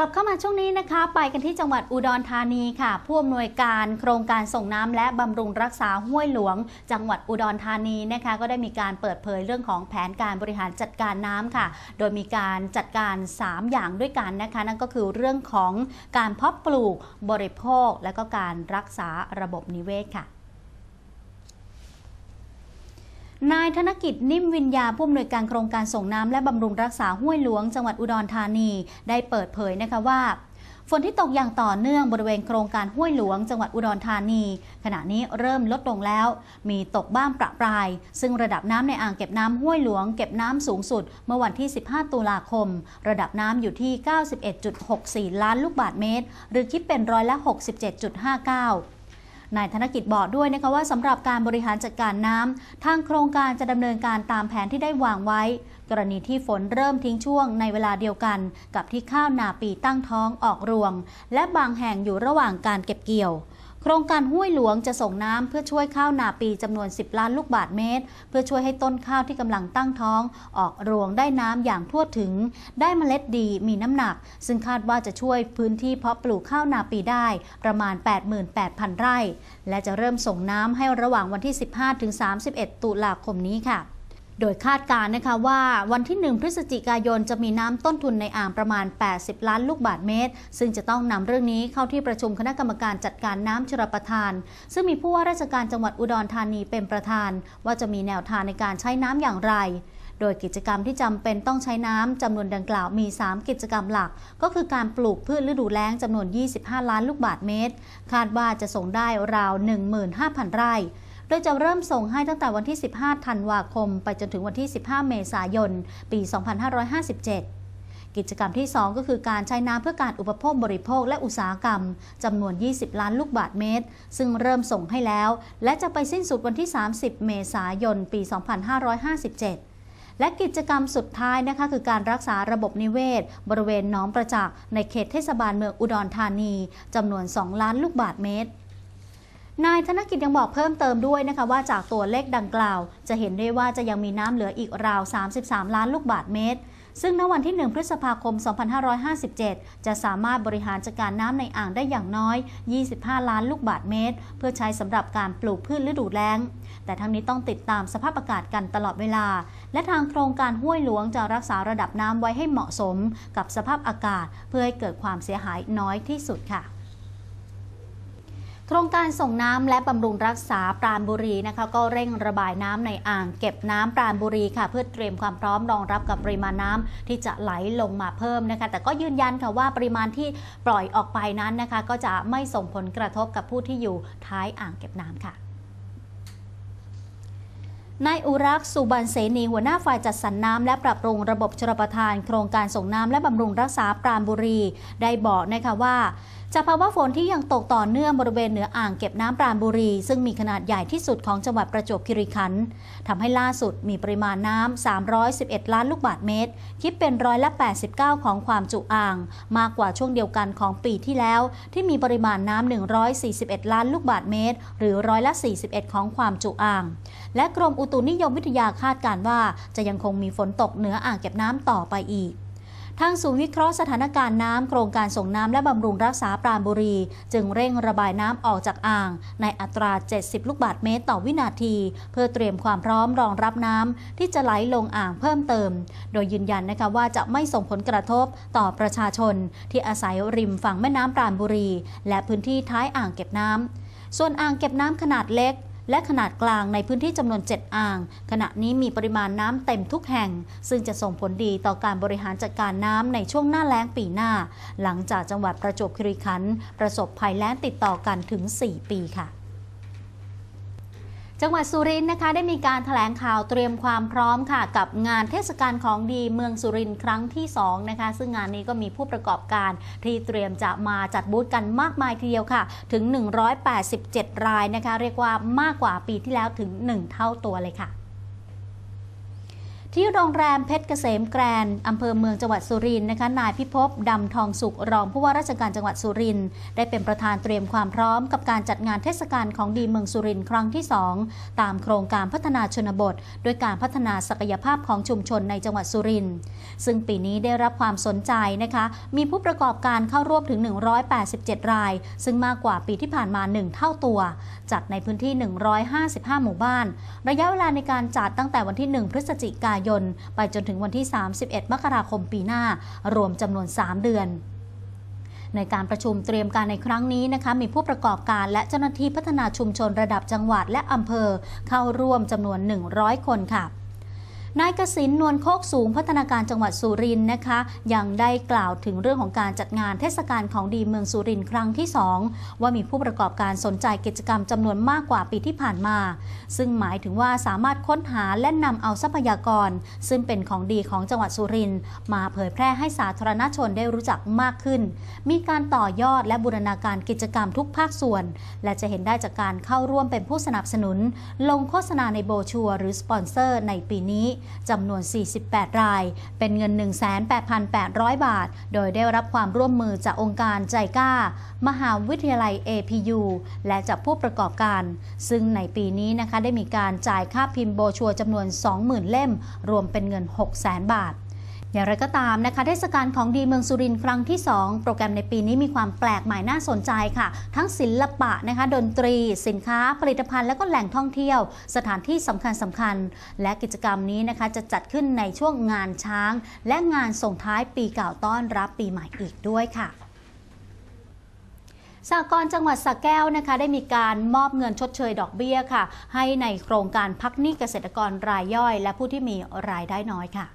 ลับเข้ามาช่วงนี้นะคะ ไปกันที่จังหวัดอุดรธานีค่ะผู้อำนวยการโครงการส่งน้ำและบำรุงรักษาห้วยหลวง จังหวัดอุดรธานีนะคะ ก็ได้มีการเปิดเผยเรื่องของแผนการบริหารจัดการน้ำค่ะ โดยมีการจัดการ 3 อย่างด้วยกันนะคะ นั่นก็คือเรื่องของการเพาะปลูกบริโภค และก็การรักษาระบบนิเวศค่ะ นายธนกิจนิ่มวิญญาผู้อำนวยการโครงการส่งน้ำและบำรุงรักษาห้วยหลวงจังหวัดอุดรธานี ได้เปิดเผยนะคะว่าฝนที่ตกอย่างต่อเนื่องบริเวณโครงการห้วยหลวง จังหวัดอุดรธานี ขณะนี้เริ่มลดลงแล้ว มีตกบ้างประปราย ซึ่งระดับน้ำในอ่างเก็บน้ำห้วยหลวง เก็บน้ำสูงสุด เมื่อวันที่ 15 ตุลาคม ระดับน้ำอยู่ที่ 91.64 ล้านลูกบาศก์เมตร หรือคิดเป็นร้อยละ 67.59 นายธนกิจบอกด้วยนะคะว่าสำหรับการบริหารจัดการน้ำทางโครงการจะดำเนินการตามแผนที่ได้วางไว้ กรณีที่ฝนเริ่มทิ้งช่วงในเวลาเดียวกัน กับที่ข้าวนาปีตั้งท้องออกรวง และบางแห่งอยู่ระหว่างการเก็บเกี่ยว โครงการห้วยหลวงจะส่งน้ำเพื่อช่วยข้าวนาปีจำนวน 10 ล้านลูกบาทเมตร เพื่อช่วยให้ต้นข้าวที่กำลังตั้งท้อง ออกรวงได้น้ำอย่างทั่วถึง ได้เมล็ดดีมีน้ำหนัก ซึ่งคาดว่าจะช่วยพื้นที่เพาะปลูกข้าวนาปีได้ประมาณ 88,000 ไร่ และจะเริ่มส่งน้ำให้ระหว่างวันที่ 15-31 ตุลาคมนี้ค่ะ โดยคาดการณ์นะคะว่าวันที่ 1 พฤศจิกายนจะมีน้ำต้นทุนในอ่างประมาณ 80 ล้านลูกบาทเมตร ซึ่งจะต้องนำเรื่องนี้เข้าที่ประชุมคณะกรรมการจัดการน้ำชลประทาน ซึ่งมีผู้ว่าราชการจังหวัดอุดรธานีเป็นประธาน ว่าจะมีแนวทางในการใช้น้ำอย่างไรโดยกิจกรรมที่จำเป็นต้องใช้น้ำจำนวนดังกล่าวมี 3 กิจกรรมหลัก ก็คือการปลูกพืชฤดูแล้งจำนวน 25 ล้านลูกบาทเมตร คาดว่าจะส่งได้ราว 15,000 ไร่ โดยจะเริ่มส่งให้ตั้งแต่วันที่ 15 ธันวาคม ไปจนถึงวันที่ 15 เมษายน ปี 2557กิจกรรมที่ 2 ก็คือการใช้น้ำเพื่อการอุปโภคบริโภคและอุตสาหกรรมจำนวน 20 ล้านลูกบาทเมตร ซึ่งเริ่มส่งให้แล้ว และจะไปสิ้นสุดวันที่ 30 เมษายน ปี 2557 และกิจกรรมสุดท้ายนะคะคือการรักษาระบบนิเวศ บริเวณหนองประจักษ์ในเขตเทศบาลเมืองอุดรธานีจำนวน 2 ล้านลูกบาทเมตร นายธนกิจยังบอกเพิ่มเติมด้วยนะคะว่าจากตัวเลขดังกล่าว จะเห็นได้ว่าจะยังมีน้ำเหลืออีกราว 33 ล้านลูกบาทเมตร ซึ่งณวันที่ 1 พฤษภาคม 2557 จะสามารถบริหารจัดการน้ำในอ่างได้อย่างน้อย 25 ล้านลูกบาทเมตร เพื่อใช้สำหรับการปลูกพืชฤดูแล้ง แต่ทั้งนี้ต้องติดตามสภาพอากาศกันตลอดเวลา และทางโครงการห้วยหลวงจะรักษาระดับน้ำไว้ให้เหมาะสม กับสภาพอากาศ เพื่อให้เกิดความเสียหายน้อยที่สุดค่ะ ครงการส่งน้ำและบำรุงรักษาปราณบุรีนะคะก็เร่งระบายน้ำในอ่างเก็บน้ำปราณบุรีค่ะ เพื่อเตรียมความพร้อมรองรับกับปริมาณน้ำที่จะไหลลงมาเพิ่มนะคะ แต่ก็ยืนยันค่ะว่าปริมาณที่ปล่อยออกไปนั้นนะคะ ก็จะไม่ส่งผลกระทบกับผู้ที่อยู่ท้ายอ่างเก็บน้ำค่ะนายอุรักษ์สุบันเสนีหัวหน้าฝ่ายจัดสรรน้ำและปรับปรุงระบบชลประทาน โครงการส่งน้ำและบำรุงรักษาปราณบุรี ได้บอกนะคะว่า จากภาวะฝนที่ยังตกต่อเนื่องบริเวณเหนืออ่างเก็บน้ำปราณบุรี ซึ่งมีขนาดใหญ่ที่สุดของจังหวัดประจวบคีรีขันธ์ทำให้ล่าสุดมีปริมาณน้ำ 311 ล้านลูกบาศก์เมตร คิดเป็นร้อยละ89 ของความจุอ่าง มากกว่าช่วงเดียวกันของปีที่แล้ว ที่มีปริมาณน้ำ 141 ล้านลูกบาศก์เมตร หรือร้อยละ 41 ของความจุอ่าง และกรมอุตุนิยมวิทยาคาดการณ์ว่า จะยังคงมีฝนตกเหนืออ่างเก็บน้ำต่อไปอีก ทางศูนย์วิเคราะห์สถานการณ์น้ำโครงการส่งน้ำและบำรุงรักษาปราณบุรี จึงเร่งระบายน้ำออกจากอ่าง ในอัตรา 70 ลูกบาศก์เมตรต่อวินาที เพื่อเตรียมความพร้อมรองรับน้ำที่จะไหลลงอ่างเพิ่มเติม โดยยืนยันนะคะว่าจะไม่ส่งผลกระทบต่อประชาชน ที่อาศัยริมฝั่งแม่น้ำปราณบุรี และพื้นที่ท้ายอ่างเก็บน้ำส่วนอ่างเก็บน้ำขนาดเล็ก และขนาดกลางในพื้นที่จำนวน 7 อ่าง ขณะนี้มีปริมาณน้ำเต็มทุกแห่ง ซึ่งจะส่งผลดีต่อการบริหารจัดการน้ำในช่วงหน้าแล้งปีหน้า หลังจากจังหวัดประจวบคีรีขันธ์ประสบภัยแล้งติดต่อกันถึง 4 ปีค่ะ จังหวัดสุรินทร์นะคะได้มีการถแถลงข่าวเตรียมความพร้อมค่ะ กับงานเทศกาลของดีเมืองสุรินทร์ครั้งที่2นะคะซึ่งงานนี้ก็มีผู้ประกอบการที่เตรียมจะมาจัดบูธกันมากมายทีเดียวค่ะ ถึง 187 รายนะคะ เรียกว่ามากกว่าปีที่แล้วถึง 1 เท่าตัวเลยค่ะ ที่โรงแรมเพชรเกษมแกรนด์อำเภอเมืองจังหวัดสุรินทร์นะคะ นายพิภพดำทองสุขรองผู้ว่าราชการจังหวัดสุรินทร์ได้เป็นประธานเตรียมความพร้อมกับการจัดงานเทศกาลของดีเมืองสุรินทร์ครั้งที่ 2 ตามโครงการพัฒนาชนบท ด้วยการพัฒนาศักยภาพของชุมชนในจังหวัดสุรินทร์ซึ่งปีนี้ได้รับความสนใจนะคะ มีผู้ประกอบการเข้าร่วมถึง 187 ราย ซึ่งมากกว่าปีที่ผ่านมา 1 เท่าตัว จัดในพื้นที่ 155 หมู่บ้าน ระยะเวลาในการจัดตั้งแต่วันที่ 1 พฤศจิกายน ไปจนถึงวันที่ 31 มกราคมปีหน้า รวมจำนวน 3 เดือนในการประชุมเตรียมการในครั้งนี้นะคะมีผู้ประกอบการและเจ้าหน้าที่พัฒนาชุมชนระดับจังหวัดและอำเภอเข้าร่วมจำนวน 100 คนค่ะ นายกสินนวลโคกสูงพัฒนาการจังหวัดสุรินทร์นะคะ ยังได้กล่าวถึงเรื่องของการจัดงานเทศกาลของดีเมืองสุรินทร์ครั้งที่ 2 ว่ามีผู้ประกอบการสนใจกิจกรรมจำนวนมากกว่าปีที่ผ่านมา ซึ่งหมายถึงว่าสามารถค้นหาและนำเอาทรัพยากร ซึ่งเป็นของดีของจังหวัดสุรินทร์มาเผยแพร่ให้สาธารณชนได้รู้จักมากขึ้น มีการต่อยอดและบูรณาการกิจกรรมทุกภาคส่วน และจะเห็นได้จากการเข้าร่วมเป็นผู้สนับสนุน ลงโฆษณาในโบชัวหรือสปอนเซอร์ในปีนี้จำนวน 48 ราย เป็นเงิน 18,800 บาท โดยได้รับความร่วมมือจากองค์การใจกล้า มหาวิทยาลัย APU และจากผู้ประกอบการ ซึ่งในปีนี้นะคะได้มีการจ่ายค่าพิมพ์โบชัวจำนวน 20,000 เล่ม รวมเป็นเงิน 600,000 บาท อย่างไรก็ตามนะคะเทศกาลของดีเมืองสุรินทร์ครั้งที่ 2 โปรแกรมในปีนี้มีความแปลกใหม่น่าสนใจค่ะ ทั้งศิลปะนะคะดนตรี สินค้า ผลิตภัณฑ์และก็แหล่งท่องเที่ยว สถานที่สำคัญสำคัญ และกิจกรรมนี้นะคะจะจัดขึ้นในช่วงงานช้าง และงานส่งท้ายปีเก่าต้อนรับปีใหม่อีกด้วยค่ะสหกรณ์จังหวัดสระแก้วนะคะได้มีการมอบเงินชดเชยดอกเบี้ยค่ะ ให้ในโครงการพักหนี้เกษตรกรรายย่อย และผู้ที่มีรายได้น้อยค่ะ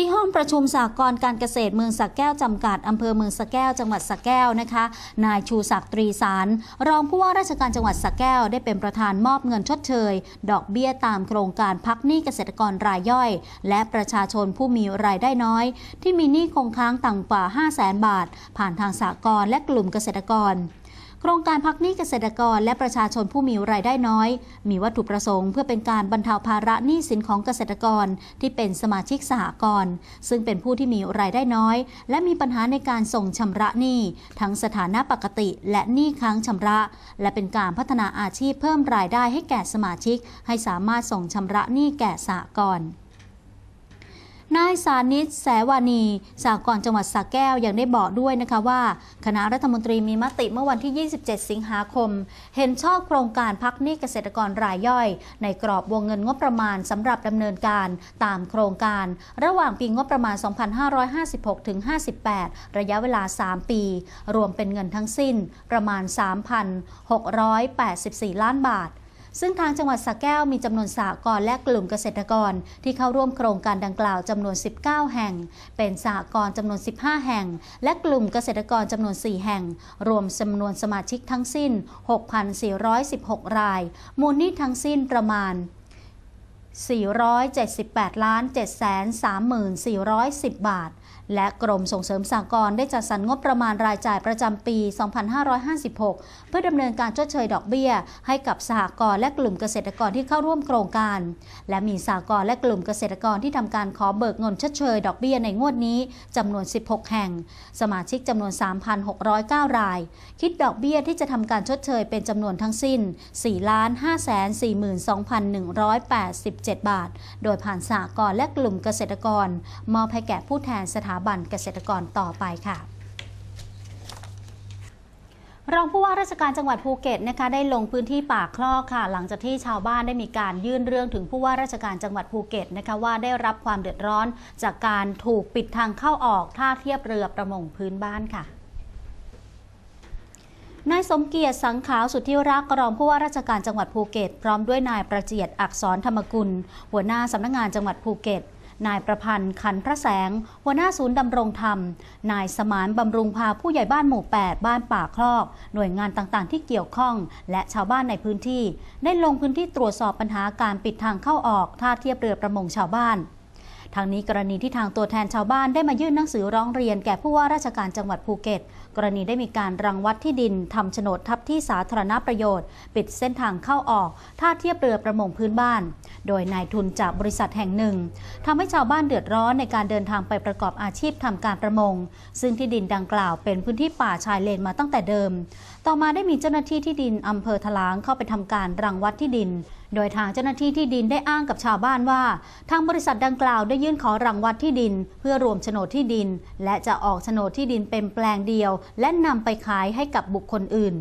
ที่ห้องประชุมสหกรณ์การเกษตรเมืองสระแก้วจำกัดอำเภอเมืองสระแก้วจังหวัดสระแก้วนะคะ นายชูศักดิ์ตรีสาร รองผู้ว่าราชการจังหวัดสระแก้วได้เป็นประธานมอบเงินชดเชย ดอกเบี้ยตามโครงการพักหนี้เกษตรกรรายย่อย และประชาชนผู้มีรายได้น้อย ที่มีหนี้คงค้างต่ำกว่า 5 0 0แสนบาท ผ่านทางสหกรณ์และกลุ่มเกษตรกร โครงการพักหนี้เกษตรกรและประชาชนผู้มีรายได้น้อย มีวัตถุประสงค์เพื่อเป็นการบรรเทาภาระหนี้สินของเกษตรกรที่เป็นสมาชิกสหกรณ์ซึ่งเป็นผู้ที่มีรายได้น้อย และมีปัญหาในการส่งชำระหนี้ทั้งสถานะปกติและหนี้ค้างชำระ และเป็นการพัฒนาอาชีพเพิ่มรายได้ให้แก่สมาชิก ให้สามารถส่งชำระหนี้แก่สหกรณ์ นายสานิตแสวานีสากรจังหวัดสระแก้วยังได้บอกด้วยนะคะว่า คณะรัฐมนตรีมีมติเมื่อวันที่ 27 สิงหาคม เห็นชอบโครงการพักหนี้เกษตรกรรายย่อย ในกรอบวงเงินงบประมาณสำหรับดำเนินการตามโครงการ ระหว่างปีงบประมาณ 2556ถึง58 ระยะเวลา 3 ปี รวมเป็นเงินทั้งสิ้นประมาณ 3,684 ล้านบาท ซึ่งทางจังหวัดสระแก้วมีจำนวนสหกรและกลุ่มเกษตรกร ที่เข้าร่วมโครงการดังกล่าวจำนวน 19 แห่ง เป็นสหกรจำนวน 15 แห่ง และกลุ่มเกษตรกรจำนวน 4 แห่ง รวมจำนวนสมาชิกทั้งสิ้น 6,416 ราย มูลหนี้ทั้งสิ้นประมาณ478ล้าน734,410 บาท และกรมส่งเสริมสหกรณ์ได้จัดสรรงบประมาณรายจ่ายประจำปี 2556 เพื่อดำเนินการชดเชยดอกเบี้ย ให้กับสหกรณ์และกลุ่มเกษตรกรที่เข้าร่วมโครงการ และมีสหกรณ์และกลุ่มเกษตรกรที่ทำการขอเบิกเงินชดเชยดอกเบี้ยในงวดนี้จำนวน 16 แห่ง สมาชิกจำนวน 3,609 ราย คิดดอกเบี้ยที่จะทำการชดเชยเป็นจำนวนทั้งสิ้น 4,542,187 บาท โดยผ่านสหกรณ์และกลุ่มเกษตรกรมอบให้แก่ผู้แทนสถาบันเกษตรกรต่อไปค่ะรองผู้ว่าราชการจังหวัดภูเก็ตนะคะได้ลงพื้นที่ป่าคลอกค่ะ หลังจากที่ชาวบ้านได้มีการยื่นเรื่องถึงผู้ว่าราชการจังหวัดภูเก็ตนะคะว่าได้รับความเดือดร้อน จากการถูกปิดทางเข้าออกท่าเทียบเรือประมงพื้นบ้านค่ะนายสมเกียรติสังขาวสุทธิรักษ์รองผู้ว่าราชการจังหวัดภูเก็ต พร้อมด้วยนายประเจียดอักษรธรรมกุล หัวหน้าสำนักงานจังหวัดภูเก็ต นายประพันธ์ขันพระแสง หัวหน้าศูนย์ดำรงธรรม นายสมานบำรุงพาผู้ใหญ่บ้านหมู่ 8 บ้านป่าคลอก หน่วยงานต่างๆ ที่เกี่ยวข้อง และชาวบ้านในพื้นที่ ได้ลงพื้นที่ตรวจสอบปัญหาการปิดทางเข้าออกท่าเทียบเรือประมงชาวบ้านทางนี้กรณีที่ทางตัวแทนชาวบ้านได้มายื่นหนังสือร้องเรียนแก่ผู้ว่าราชการจังหวัดภูเก็ต กรณีได้มีการรังวัดที่ดินทำโฉนดทับที่สาธารณประโยชน์ ปิดเส้นทางเข้าออกท่าเทียบเรือประมงพื้นบ้าน โดยนายทุนจากบริษัทแห่งหนึ่งทำให้ชาวบ้านเดือดร้อนในการเดินทางไปประกอบอาชีพทำการประมง ซึ่งที่ดินดังกล่าวเป็นพื้นที่ป่าชายเลนมาตั้งแต่เดิม ต่อมาได้มีเจ้าหน้าที่ที่ดินอำเภอทลางเข้าไปทำการรังวัดที่ดินโดยทางเจ้าหน้าที่ที่ดินได้อ้างกับชาวบ้านว่า ทางบริษัทดังกล่าวได้ยื่นขอรังวัดที่ดิน เพื่อรวมโฉนดที่ดิน และจะออกโฉนดที่ดินเป็นแปลงเดียวและนำไปขายให้กับบุคคลอื่น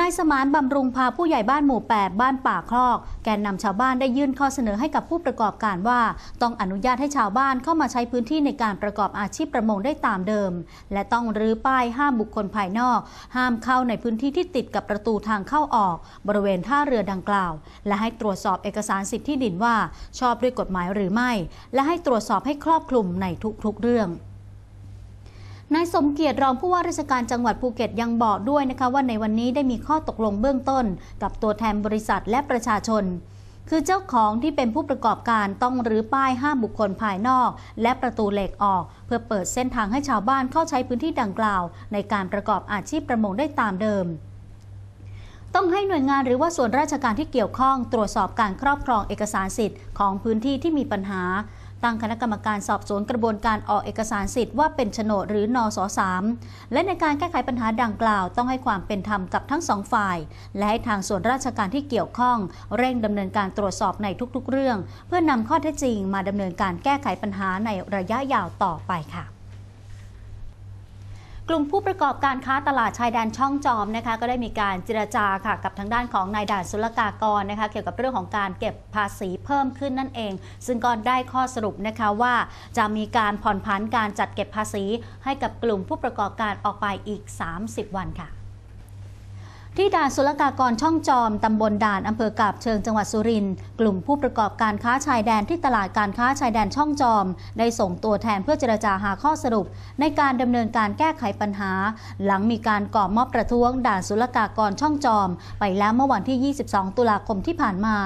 นายสมานบำรุงพาผู้ใหญ่บ้านหมู่ 8 บ้านป่าคลอก แกนนำชาวบ้านได้ยื่นข้อเสนอให้กับผู้ประกอบการว่า ต้องอนุญาตให้ชาวบ้านเข้ามาใช้พื้นที่ในการประกอบอาชีพประมงได้ตามเดิม และต้องรื้อป้ายห้ามบุคคลภายนอก ห้ามเข้าในพื้นที่ที่ติดกับประตูทางเข้าออก บริเวณท่าเรือดังกล่าว และให้ตรวจสอบเอกสารสิทธิที่ดินว่า ชอบด้วยกฎหมายหรือไม่ และให้ตรวจสอบให้ครอบคลุมในทุกๆเรื่อง นายสมเกียรติรองผู้ว่าราชการจังหวัดภูเก็ตยังบอกด้วยนะคะว่าในวันนี้ได้มีข้อตกลงเบื้องต้น กับตัวแทนบริษัทและประชาชน คือเจ้าของที่เป็นผู้ประกอบการต้องรื้อป้ายห้ามบุคคลภายนอก และประตูเหล็กออก เพื่อเปิดเส้นทางให้ชาวบ้านเข้าใช้พื้นที่ดังกล่าว ในการประกอบอาชีพประมงได้ตามเดิมต้องให้หน่วยงานหรือว่าส่วนราชการที่เกี่ยวข้อง ตรวจสอบการครอบครองเอกสารสิทธิ์ของพื้นที่ที่มีปัญหา ตั้งคณะกรรมการสอบสวนกระบวนการออกเอกสารสิทธิ์ว่าเป็นโฉนดหรือนอสสามและในการแก้ไขปัญหาดังกล่าวต้องให้ความเป็นธรรมกับทั้งสองฝ่าย และให้ทางส่วนราชการที่เกี่ยวข้อง เร่งดำเนินการตรวจสอบในทุกๆ เรื่อง เพื่อนำข้อเท็จจริง มาดำเนินการแก้ไขปัญหาในระยะยาวต่อไปค่ะ กลุ่มผู้ประกอบการค้าตลาดชายแดนช่องจอมนะคะ ก็ได้มีการเจรจาค่ะกับทางด้านของนายด่านศุลกากรนะคะ เกี่ยวกับเรื่องของการเก็บภาษีเพิ่มขึ้นนั่นเอง ซึ่งก็ได้ข้อสรุปนะคะว่า จะมีการผ่อนผันการจัดเก็บภาษีให้กับกลุ่มผู้ประกอบการออกไปอีก 30 วันค่ะ ที่ด่านศุลกากรช่องจอม ตำบลด่านอำเภอกาบเชิงจังหวัดสุรินทร์กลุ่มผู้ประกอบการค้าชายแดนที่ตลาดการค้าชายแดนช่องจอม ได้ส่งตัวแทนเพื่อเจรจาหาข้อสรุป ในการดำเนินการแก้ไขปัญหา หลังมีการก่อมอบประท้วงด่านศุลกากรช่องจอม ไปแล้วเมื่อวันที่ 22 ตุลาคมที่ผ่านมา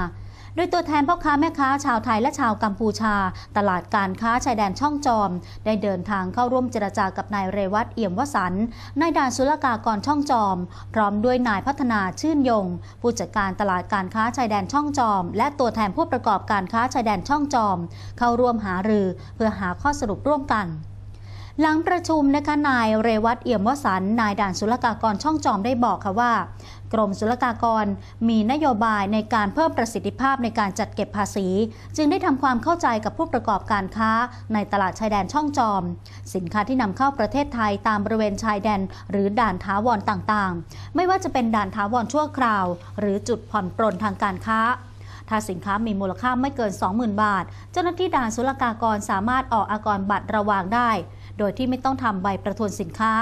โดยตัวแทนพ่อค้าแม่ค้าชาวไทยและชาวกัมพูชา ตลาดการค้าชายแดนช่องจอม ได้เดินทางเข้าร่วมเจรจากับนายเรวัตเอี่ยมวสันต์นายด่านศุลกากรช่องจอม พร้อมด้วยนายพัฒนาชื่นยง ผู้จัดการตลาดการค้าชายแดนช่องจอม และตัวแทนผู้ประกอบการค้าชายแดนช่องจอม เข้าร่วมหารือเพื่อหาข้อสรุปร่วมกันหลังประชุมนะคะนายเรวัตเอี่ยมวสันต์นายด่านศุลกากรช่องจอมได้บอกค่ะว่า กรมศุลกากรมีนโยบายในการเพิ่มประสิทธิภาพในการจัดเก็บภาษี จึงได้ทำความเข้าใจกับผู้ประกอบการค้าในตลาดชายแดนช่องจอม สินค้าที่นำเข้าประเทศไทยตามบริเวณชายแดน หรือด่านท้าวรต่างๆ ไม่ว่าจะเป็นด่านท้าวรชั่วคราว หรือจุดผ่อนปรนทางการค้าถ้าสินค้ามีมูลค่าไม่เกิน 20,000 บาท เจ้าหน้าที่ด่านศุลกากรสามารถออกอากรบัตรระวางได้ โดยที่ไม่ต้องทำใบประทวนสินค้า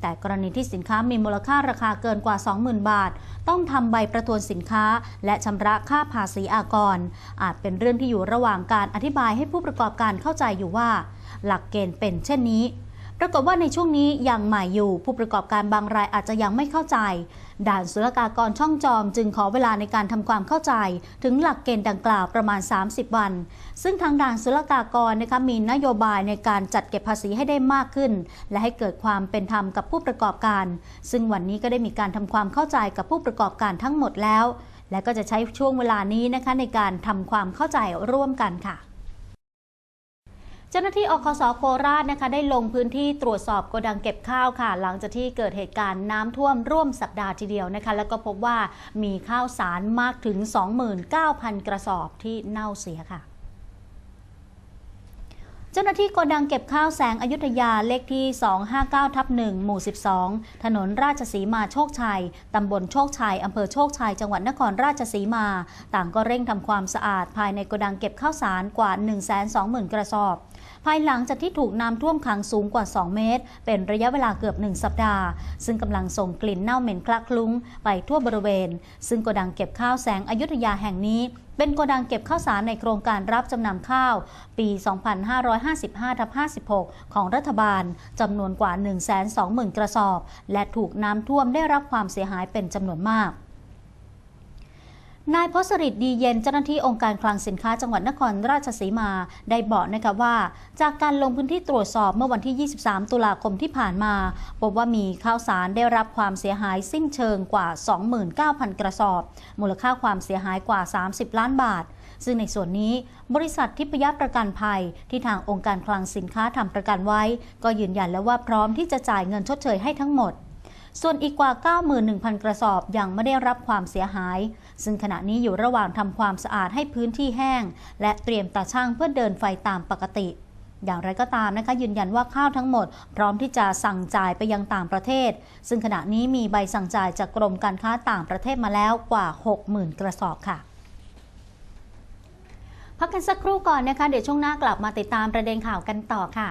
แต่กรณีที่สินค้ามีมูลค่าราคาเกินกว่า 20,000 บาท ต้องทำใบประทวนสินค้า และชำระค่าภาษีอากร อาจเป็นเรื่องที่อยู่ระหว่างการอธิบายให้ผู้ประกอบการเข้าใจอยู่ว่า หลักเกณฑ์เป็นเช่นนี้ ปรากฏว่าในช่วงนี้ยังใหม่อยู่ผู้ประกอบการบางรายอาจจะยังไม่เข้าใจ ด่านศุลกากรช่องจอมจึงขอเวลาในการทำความเข้าใจ ถึงหลักเกณฑ์ดังกล่าวประมาณ 30 วัน ซึ่งทางด่านศุลกากรนะคะมีนโยบายในการจัดเก็บภาษีให้ได้มากขึ้น และให้เกิดความเป็นธรรมกับผู้ประกอบการ ซึ่งวันนี้ก็ได้มีการทำความเข้าใจกับผู้ประกอบการทั้งหมดแล้ว และก็จะใช้ช่วงเวลานี้นะคะในการทำความเข้าใจร่วมกันค่ะ เจ้าหน้าที่อคสโคราชนะคะได้ลงพื้นที่ตรวจสอบโกดังเก็บข้าวค่ะ หลังจากที่เกิดเหตุการณ์น้ำท่วมร่วมสัปดาห์ทีเดียวนะคะแล้วก็พบว่ามีข้าวสารมากถึง 29,000 กระสอบที่เน่าเสียค่ะเจ้าหน้าที่โกดังเก็บข้าวแสงอยุธยาเลขที่ 259ทับ1หมู่ 12 ถนนราชสีมาโชคชัย ตำบลโชคชัย อำเภอโชคชัย จังหวัดนครราชสีมา ต่างก็เร่งทำความสะอาดภายในโกดังเก็บข้าวสารกว่า 120,000 กระสอบายหลังจากที่ถูกน้ำท่วมขังสูงกว่า 2 เมตร เป็นระยะเวลาเกือบ 1 สัปดาห์ ซึ่งกำลังส่งกลิ่นเน่าเหม็นคลักคลุ้งไปทั่วบริเวณ ซึ่งโกดังเก็บข้าวแสงอยุธยาแห่งนี้เป็นโกดังเก็บข้าวสารในโครงการรับจำนำข้าว ปี 2555-56 ของรัฐบาล จำนวนกว่า 120,000 กระสอบ และถูกน้ำท่วมได้รับความเสียหายเป็นจำนวนมาก นายพศริตดีเย็นเจ้าหน้าที่องค์การคลังสินค้าจังหวัดนครราชสีมาได้บอกนะคะว่า จากการลงพื้นที่ตรวจสอบเมื่อวันที่ 23 ตุลาคมที่ผ่านมาพบว่ามีข้าวสารได้รับความเสียหายสิ้นเชิงกว่า 29,000 กระสอบ มูลค่าความเสียหายกว่า 30 ล้านบาท ซึ่งในส่วนนี้บริษัททิพยประกันภัย ที่ทางองค์การคลังสินค้าทำประกันไว้ ก็ยืนยันแล้วว่าพร้อมที่จะจ่ายเงินชดเชยให้ทั้งหมดส่วนอีกกว่า 91,000 กระสอบยังไม่ได้รับความเสียหาย ซึ่งขณะนี้อยู่ระหว่างทำความสะอาดให้พื้นที่แห้ง และเตรียมตาช่างเพื่อเดินไฟตามปกติอย่างไรก็ตามนะคะยืนยันว่าข้าวทั้งหมด พร้อมที่จะสั่งจ่ายไปยังต่างประเทศ ซึ่งขณะนี้มีใบสั่งจ่ายจากกรมการค้าต่างประเทศมาแล้วกว่า 60,000 กระสอบค่ะ พักกันสักครู่ก่อนนะคะ เดี๋ยวช่วงหน้ากลับมาติดตามประเด็นข่าวกันต่อค่ะ